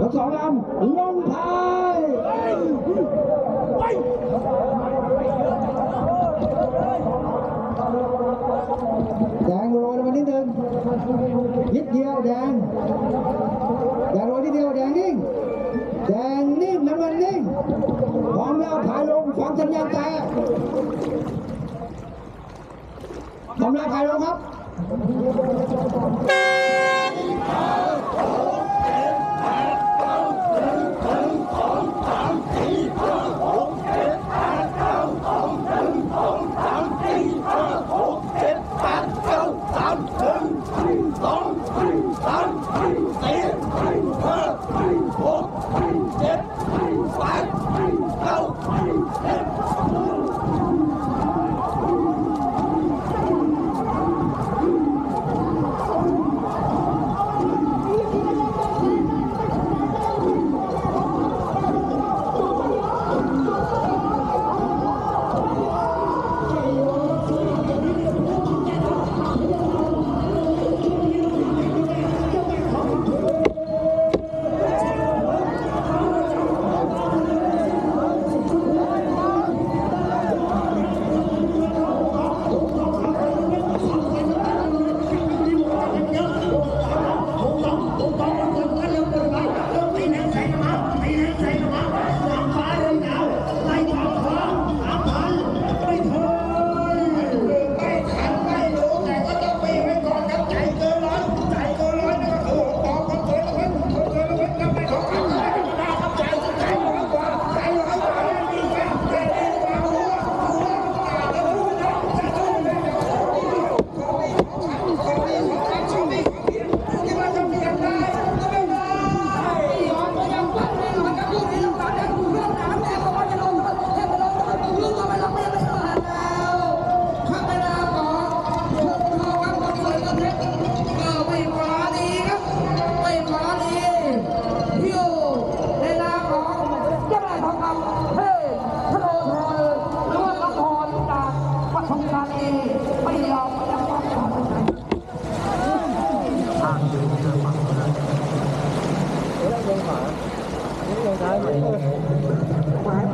ทั้งสองลำลงพายแดงโรยลงมานิดนึงนิดเดียวแดงแดงโรยนิดเดียวแดงนิ่งแดงนิ่งน้ำมันนิ่งพร้อมแล้วพายลงฟังสัญญาณแต่พร้อมแล้วพายลงครับ Cái này?